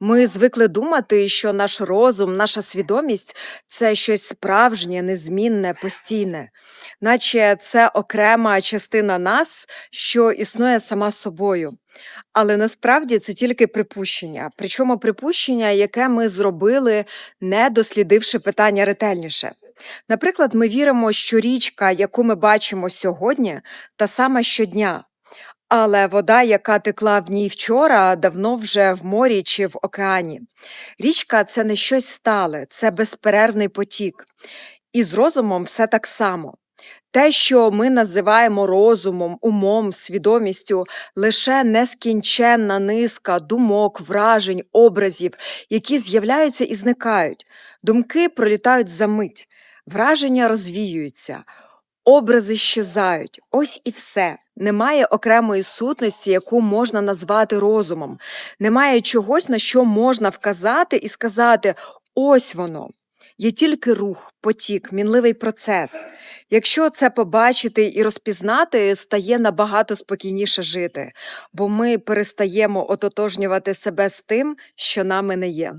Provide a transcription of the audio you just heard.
Ми звикли думати, що наш розум, наша свідомість це щось справжнє, незмінне, постійне, наче це окрема частина нас, що існує сама собою. Але насправді це тільки припущення. Причому припущення, яке ми зробили, не дослідивши питання ретельніше. Наприклад, ми віримо, що річка, яку ми бачимо сьогодні, та сама щодня. Але вода, яка текла в ній вчора, давно вже в морі чи в океані. Річка це не щось стале, це безперервний потік. І з розумом все так само. Те, що ми називаємо розумом, умом, свідомістю, лише нескінченна низка думок, вражень, образів, які з'являються і зникають. Думки пролітають за мить, враження розвіюються, образи щезають. Ось і все. Немає окремої сутності, яку можна назвати розумом. Немає чогось, на що можна вказати і сказати: ось воно. Є тільки рух, потік, мінливий процес. Якщо це побачити і розпізнати, стає набагато спокійніше жити, бо ми перестаємо ототожнювати себе з тим, що нами не є.